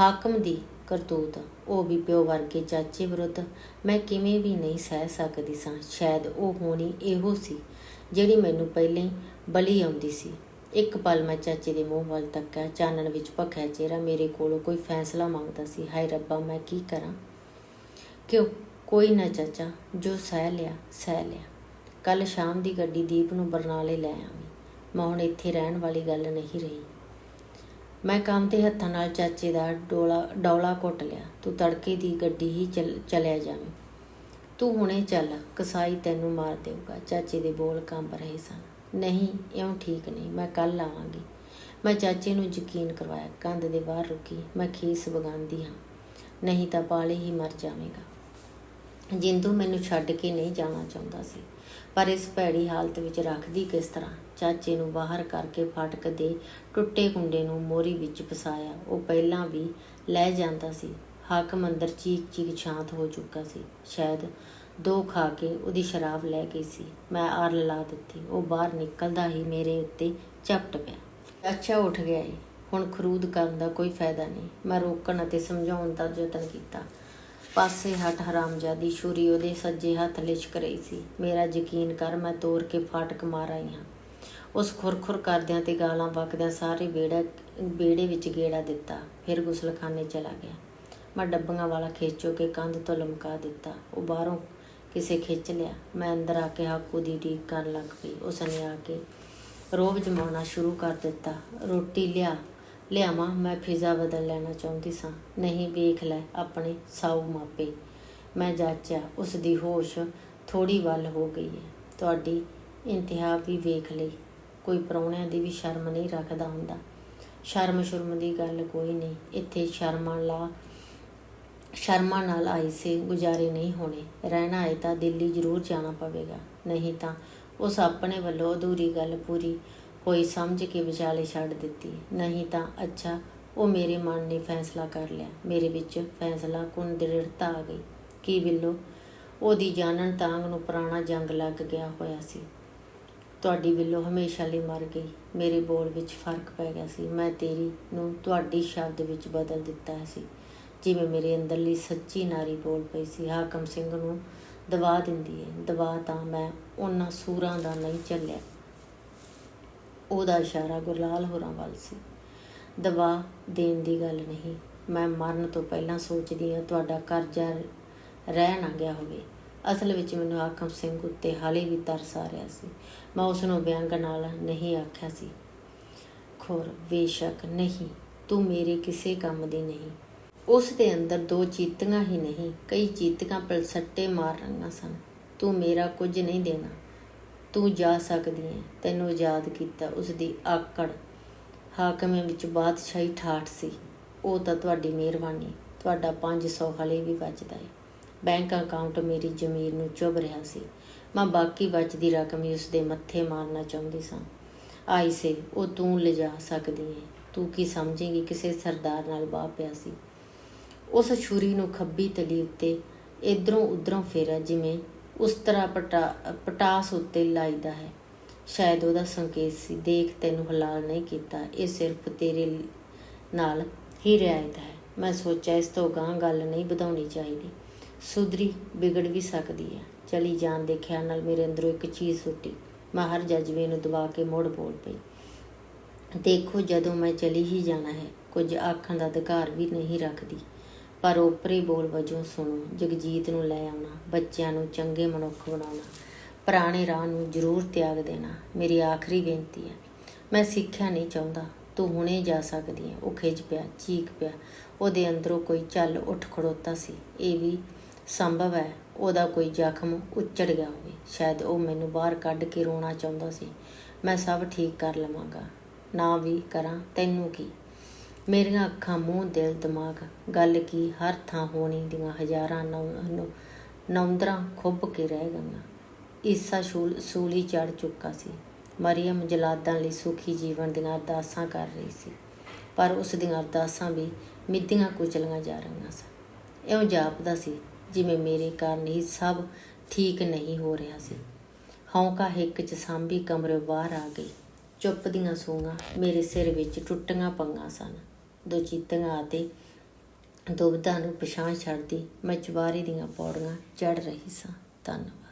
ਹਾਕਮ ਦੀ ਕਰਤੂਤ, ਉਹ ਵੀ ਪਿਓ ਵਰਗੇ ਚਾਚੇ ਵਿਰੁੱਧ। ਮੈਂ ਕਿਵੇਂ ਵੀ ਨਹੀਂ ਸਹਿ ਸਕਦੀ ਸਾਂ। ਸ਼ਾਇਦ ਉਹ ਹੋਣੀ ਇਹੋ ਸੀ ਜਿਹੜੀ ਮੈਨੂੰ ਪਹਿਲਾਂ ਬਲੀ ਆਉਂਦੀ ਸੀ। ਇੱਕ ਪਲ ਮੈਂ ਚਾਚੇ ਦੇ ਮੂੰਹ ਵੱਲ ਤੱਕਿਆ। ਚਾਨਣ ਵਿੱਚ ਭਖਿਆ ਚਿਹਰਾ ਮੇਰੇ ਕੋਲੋਂ ਕੋਈ ਫੈਸਲਾ ਮੰਗਦਾ ਸੀ। ਹਾਏ ਰੱਬਾ, ਮੈਂ ਕੀ ਕਰਾਂ? ਕਿਉਂ? ਕੋਈ ਨਾ ਚਾਚਾ, ਜੋ ਸਹਿ ਲਿਆ ਸਹਿ ਲਿਆ। ਕੱਲ ਸ਼ਾਮ ਦੀ ਗੱਡੀ ਦੀਪ ਨੂੰ ਬਰਨਾਲੇ ਲੈ ਆਵੀਂ। ਮੈਂ ਹੁਣ ਇੱਥੇ ਰਹਿਣ ਵਾਲੀ ਗੱਲ ਨਹੀਂ ਰਹੀ। ਮੈਂ ਕੰਮ ਦੇ ਹੱਥਾਂ ਨਾਲ ਚਾਚੇ ਦਾ ਡੋਲਾ, ਡੌਲਾ ਘੁੱਟ ਲਿਆ। ਤੂੰ ਤੜਕੇ ਦੀ ਗੱਡੀ ਹੀ ਚੱਲ, ਚਲਿਆ ਜਾਵੇਂ। ਤੂੰ ਹੁਣੇ ਚੱਲ, ਕਸਾਈ ਤੈਨੂੰ ਮਾਰ ਦੇਊਗਾ। ਚਾਚੇ ਦੇ ਬੋਲ ਕੰਬ ਰਹੇ ਸਨ। ਨਹੀਂ, ਇਉਂ ਠੀਕ ਨਹੀਂ। ਮੈਂ ਕੱਲ ਆਵਾਂਗੀ। ਮੈਂ ਚਾਚੇ ਨੂੰ ਯਕੀਨ ਕਰਵਾਇਆ। ਕੰਧ ਦੇ ਬਾਹਰ ਰੁਕੀ। ਮੈਂ ਖੀਸ ਵਗਾਉਂਦੀ ਹਾਂ। ਨਹੀਂ ਤਾਂ ਪਾਲੇ ਹੀ ਮਰ ਜਾਵੇਗਾ। ਜਿੰਦੂ ਮੈਨੂੰ ਛੱਡ ਕੇ ਨਹੀਂ ਜਾਣਾ ਚਾਹੁੰਦਾ ਸੀ। ਪਰ ਇਸ ਭੈੜੀ ਹਾਲਤ ਵਿੱਚ ਰੱਖਦੀ ਕਿਸ ਤਰ੍ਹਾਂ? ਚਾਚੇ ਨੂੰ ਬਾਹਰ ਕਰਕੇ ਫਾਟਕ ਦੇ ਟੁੱਟੇ ਕੁੰਡੇ ਨੂੰ ਮੋਰੀ ਵਿੱਚ ਫਸਾਇਆ। ਉਹ ਪਹਿਲਾਂ ਵੀ ਲੈ ਜਾਂਦਾ ਸੀ। ਹਾਕਮ ਅੰਦਰ ਚੀਕ ਚੀਕ ਸ਼ਾਂਤ ਹੋ ਚੁੱਕਾ ਸੀ। ਸ਼ਾਇਦ ਦੋ ਖਾ ਕੇ ਉਹਦੀ ਸ਼ਰਾਬ ਲੈ ਗਈ ਸੀ। ਮੈਂ ਆਰ ਲਾ ਦਿੱਤੀ। ਉਹ ਬਾਹਰ ਨਿਕਲਦਾ ਹੀ ਮੇਰੇ ਉੱਤੇ ਝਪਟ ਪਿਆ। ਅੱਛਾ ਉੱਠ ਗਿਆ ਏ। ਹੁਣ ਖਰੂਦ ਕਰਨ ਦਾ ਕੋਈ ਫਾਇਦਾ ਨਹੀਂ। ਮੈਂ ਰੋਕਣ ਅਤੇ ਸਮਝਾਉਣ ਦਾ ਯਤਨ ਕੀਤਾ। ਪਾਸੇ ਹਟ ਹਰਾਮਜ਼ਾਦੀ ਛੁਰੀ ਉਹਦੇ ਸੱਜੇ ਹੱਥ ਲਿਸ਼ਕ ਰਹੀ ਸੀ। ਮੇਰਾ ਯਕੀਨ ਕਰ, ਮੈਂ ਤੋੜ ਕੇ ਫਾਟਕ ਮਾਰ ਆਈ ਹਾਂ। ਉਸ ਖੁਰਖੁਰ ਕਰਦਿਆਂ ਤੇ ਗਾਲਾਂ ਵਕਦਿਆਂ ਸਾਰੇ ਵਿਹੜਾ, ਵਿਹੜੇ ਵਿੱਚ ਗੇੜਾ ਦਿੱਤਾ। ਫਿਰ ਗੁਸਲਖਾਨੇ ਚਲਾ ਗਿਆ। ਮੈਂ ਡੱਬੀਆਂ ਵਾਲਾ ਖੇਚੋ ਕੇ ਕੰਧ ਤੋਂ ਲਮਕਾ ਦਿੱਤਾ। ਉਹ ਬਾਹਰੋਂ ਕਿਸੇ ਖਿੱਚ ਲਿਆ। ਮੈਂ ਅੰਦਰ ਆ ਕੇ ਹਾਕੂ ਦੀ ਢੀਕ ਕਰਨ ਲੱਗ ਪਈ। ਉਸ ਨੇ ਆ ਕੇ ਰੋਬ ਜਮਾਉਣਾ ਸ਼ੁਰੂ ਕਰ ਦਿੱਤਾ। ਰੋਟੀ ਲਿਆ ਲਿਆਵਾਂ, ਮੈਂ ਫਿਜ਼ਾ ਬਦਲ ਲੈਣਾ ਚਾਹੁੰਦੀ ਸਾਂ। ਨਹੀਂ, ਵੇਖ ਲੈ ਆਪਣੇ ਸਾਊ ਮਾਪੇ। ਮੈਂ ਜਾਚਿਆ ਉਸ ਦੀ ਹੋਸ਼ ਥੋੜੀ ਵੱਲ ਹੋ ਗਈ ਹੈ। ਤੁਹਾਡੀ ਇੰਤਹਾ ਵੀ ਵੇਖ ਲਈ। ਕੋਈ ਪਰੌਣਿਆਂ ਦੀ ਵੀ ਸ਼ਰਮ ਨਹੀਂ ਰੱਖਦਾ ਹੁੰਦਾ। ਸ਼ਰਮ ਸ਼ਰਮ ਦੀ ਗੱਲ ਕੋਈ ਨਹੀਂ। ਇੱਥੇ ਸ਼ਰਮਾਂ ਲਾ, ਸ਼ਰਮਾ ਨਾਲ ਆਈ ਸੇ, ਗੁਜ਼ਾਰੇ ਨਹੀਂ ਹੋਣੇ। ਰਹਿਣਾ ਹੈ ਤਾਂ ਦਿੱਲੀ ਜ਼ਰੂਰ ਜਾਣਾ ਪਵੇਗਾ। ਨਹੀਂ ਤਾਂ ਉਸ ਆਪਣੇ ਵੱਲੋਂ ਅਧੂਰੀ ਗੱਲ ਪੂਰੀ ਹੋਈ ਸਮਝ ਕੇ ਵਿਚਾਲੇ ਛੱਡ ਦਿੱਤੀ। ਨਹੀਂ ਤਾਂ ਅੱਛਾ, ਉਹ ਮੇਰੇ ਮਨ ਨੇ ਫੈਸਲਾ ਕਰ ਲਿਆ। ਮੇਰੇ ਵਿੱਚ ਫੈਸਲਾ ਕੁਨ ਦ੍ਰਿੜਤਾ ਆ ਗਈ। ਕੀ ਬਿੱਲੋ, ਉਹਦੀ ਜਾਣਨ ਤਾਂਗ ਨੂੰ ਪੁਰਾਣਾ ਜੰਗ ਲੱਗ ਗਿਆ ਹੋਇਆ ਸੀ। ਤੁਹਾਡੀ ਬਿੱਲੋ ਹਮੇਸ਼ਾ ਲਈ ਮਰ ਗਈ। ਮੇਰੇ ਬੋਲ ਵਿੱਚ ਫ਼ਰਕ ਪੈ ਗਿਆ ਸੀ। ਮੈਂ ਤੇਰੀ ਨੂੰ ਤੁਹਾਡੀ ਸ਼ਬਦ ਵਿੱਚ ਬਦਲ ਦਿੱਤਾ ਸੀ। ਜਿਵੇਂ ਮੇਰੇ ਅੰਦਰਲੀ ਸੱਚੀ ਨਾਰੀ ਬੋਲ ਪਈ ਸੀ। ਹਾਕਮ ਸਿੰਘ ਨੂੰ ਦਵਾ ਦਿੰਦੀ ਹੈ ਦਵਾ ਤਾਂ ਮੈਂ ਉਹਨਾਂ ਸੂਰਾਂ ਦਾ ਨਹੀਂ ਚੱਲਿਆ। ਉਹਦਾ ਇਸ਼ਾਰਾ ਗੁਰਲਾਲ ਹੋਰਾਂ ਵੱਲ ਸੀ। ਦਵਾ ਦੇਣ ਦੀ ਗੱਲ ਨਹੀਂ, ਮੈਂ ਮਰਨ ਤੋਂ ਪਹਿਲਾਂ ਸੋਚਦੀ ਹਾਂ ਤੁਹਾਡਾ ਕਰਜ਼ਾ ਰਹਿ ਨਾ ਗਿਆ ਹੋਵੇ। ਅਸਲ ਵਿੱਚ ਮੈਨੂੰ ਹਾਕਮ ਸਿੰਘ ਉੱਤੇ ਹਾਲੇ ਵੀ ਤਰਸ ਆ ਰਿਹਾ ਸੀ। ਮੈਂ ਉਸ ਨੂੰ ਵਿਅੰਗ ਨਾਲ ਨਹੀਂ ਆਖਿਆ ਸੀ। ਖੁਰ, ਬੇਸ਼ੱਕ ਨਹੀਂ, ਤੂੰ ਮੇਰੇ ਕਿਸੇ ਕੰਮ ਦੀ ਨਹੀਂ। ਉਸ ਦੇ ਅੰਦਰ ਦੋ ਚੀਤੀਆਂ ਹੀ ਨਹੀਂ, ਕਈ ਚੀਤੀਆਂ ਪਲਸੱਟੇ ਮਾਰ ਰਹੀਆਂ ਸਨ। ਤੂੰ ਮੇਰਾ ਕੁਝ ਨਹੀਂ ਦੇਣਾ। ਤੂੰ ਜਾ ਸਕਦੀ ਹੈ। ਤੈਨੂੰ ਆਜ਼ਾਦ ਕੀਤਾ ਉਸ ਦੀ ਆਕੜ। ਹਾਕਮੇ ਵਿੱਚ ਬਾਦਸ਼ਾਹੀ ਠਾਠ ਸੀ। ਉਹ ਤਾਂ ਤੁਹਾਡੀ ਮਿਹਰਬਾਨੀ। ਤੁਹਾਡਾ 500 ਹਲੇ ਵੀ ਬਚਦਾ ਹੈ ਬੈਂਕ ਅਕਾਊਂਟ ਮੇਰੀ ਜ਼ਮੀਰ ਨੂੰ ਚੁੱਭ ਰਿਹਾ ਸੀ। ਮੈਂ ਬਾਕੀ ਬਚਦੀ ਰਕਮ ਹੀ ਉਸ ਦੇ ਮੱਥੇ ਮਾਰਨਾ ਚਾਹੁੰਦੀ ਸਾਂ। ਆਈ ਸੇ, ਉਹ ਤੂੰ ਲਿਜਾ ਸਕਦੀ ਹੈ। ਤੂੰ ਕੀ ਸਮਝੇਂਗੀ ਕਿਸੇ ਸਰਦਾਰ ਨਾਲ ਬਾਹ ਪਿਆ ਸੀ? ਉਸ ਛੁਰੀ ਨੂੰ ਖੱਬੀ ਤਲੀ ਉੱਤੇ ਇਧਰੋਂ ਉਧਰੋਂ ਫੇਰਿਆ ਜਿਵੇਂ ਉਸ ਤਰ੍ਹਾਂ ਪਟਾ, ਪਟਾਸ ਉੱਤੇ ਲਾਈਦਾ ਹੈ। ਸ਼ਾਇਦ ਉਹਦਾ ਸੰਕੇਤ ਸੀ, ਦੇਖ ਤੈਨੂੰ ਹਲਾਲ ਨਹੀਂ ਕੀਤਾ, ਇਹ ਸਿਰਫ ਤੇਰੇ ਨਾਲ ਹੀ ਰਿਆਇਤ ਹੈ। ਮੈਂ ਸੋਚਿਆ ਇਸ ਤੋਂ ਗਾਂ ਗੱਲ ਨਹੀਂ ਵਧਾਉਣੀ ਚਾਹੀਦੀ। ਸੁਧਰੀ, ਵਿਗੜ ਵੀ ਸਕਦੀ ਹੈ। ਚਲੀ ਜਾਣ ਦੇ ਖਿਆਲ ਨਾਲ ਮੇਰੇ ਅੰਦਰੋਂ ਇੱਕ ਚੀਜ਼ ਸੁੱਟੀ। ਮੈਂ ਹਰ ਜਜ਼ਬੇ ਨੂੰ ਦਬਾ ਕੇ ਮੁੜ ਬੋਲ ਪਈ। ਦੇਖੋ, ਜਦੋਂ ਮੈਂ ਚਲੀ ਹੀ ਜਾਣਾ ਹੈ, ਕੁਝ ਆਖਣ ਦਾ ਅਧਿਕਾਰ ਵੀ ਨਹੀਂ ਰੱਖਦੀ। ਪਰ ਓਪਰੇ ਬੋਲ ਵਜੋਂ ਸੁਣੋ, ਜਗਜੀਤ ਨੂੰ ਲੈ ਆਉਣਾ, ਬੱਚਿਆਂ ਨੂੰ ਚੰਗੇ ਮਨੁੱਖ ਬਣਾਉਣਾ, ਪੁਰਾਣੇ ਰਾਹ ਨੂੰ ਜ਼ਰੂਰ ਤਿਆਗ ਦੇਣਾ, ਮੇਰੀ ਆਖਰੀ ਬੇਨਤੀ ਹੈ। ਮੈਂ ਸਿੱਖਿਆ ਨਹੀਂ ਚਾਹੁੰਦਾ, ਤੂੰ ਹੁਣੇ ਜਾ ਸਕਦੀ ਹੈ, ਉਹ ਖਿੱਚ ਪਿਆ, ਚੀਕ ਪਿਆ, ਉਹਦੇ ਅੰਦਰੋਂ ਕੋਈ ਚੱਲ ਉੱਠ ਖੜੋਤਾ ਸੀ। ਇਹ ਵੀ ਸੰਭਵ ਹੈ, ਉਹਦਾ ਕੋਈ ਜ਼ਖਮ ਉੱਚੜ ਗਿਆ ਹੋਵੇ, ਸ਼ਾਇਦ ਉਹ ਮੈਨੂੰ ਬਾਹਰ ਕੱਢ ਕੇ ਰੋਣਾ ਚਾਹੁੰਦਾ ਸੀ। ਮੈਂ ਸਭ ਠੀਕ ਕਰ ਲਵਾਂਗਾ, ਨਾ ਵੀ ਕਰਾਂ, ਤੈਨੂੰ ਕੀ? ਮੇਰੀਆਂ ਅੱਖਾਂ, ਮੂੰਹ, ਦਿਲ, ਦਿਮਾਗ, ਗੱਲ ਕੀ ਹਰ ਥਾਂ ਹੋਣੀ ਦੀਆਂ ਹਜ਼ਾਰਾਂ ਨੌ- ਨੌ- ਨੌਂਦਰਾਂ ਖੁੱਭ ਕੇ ਰਹਿ ਗਈਆਂ। ਈਸਾ ਸ਼ੂਲ, ਸੂਲੀ ਚੜ ਚੁੱਕਾ ਸੀ। ਮਰੀਮ ਜਲਾਦਾਂ ਲਈ ਸੁਖੀ ਜੀਵਨ ਦੀਆਂ ਅਰਦਾਸਾਂ ਕਰ ਰਹੀ ਸੀ। ਪਰ ਉਸ ਦੀਆਂ ਅਰਦਾਸਾਂ ਵੀ ਮਿੱਧੀਆਂ ਕੁਚਲੀਆਂ ਜਾ ਰਹੀਆਂ ਸਨ। ਇਉਂ ਜਾਪਦਾ ਸੀ ਜਿਵੇਂ ਮੇਰੇ ਕਾਰਨ ਹੀ ਸਭ ਠੀਕ ਨਹੀਂ ਹੋ ਰਿਹਾ ਸੀ। ਹੌਂਕਾ ਹਿੱਕ ਚ ਸਾਂਭੀ ਕਮਰੇ ਬਾਹਰ ਆ ਗਈ। ਚੁੱਪ ਦੀਆਂ ਸੂਆਂ ਮੇਰੇ ਸਿਰ ਵਿੱਚ ਟੁੱਟੀਆਂ ਪੰਗਾਂ ਸਨ। ਦੋ ਚੀਤੀਆਂ ਅਤੇ ਦੁਬਦਾ ਨੂੰ ਪਛਾਣ ਛੱਡਦੀ ਮੈਂ ਚਵਾਰੇ ਦੀਆਂ ਪੌੜੀਆਂ ਚੜ ਰਹੀ ਸਾਂ। ਧੰਨਵਾਦ।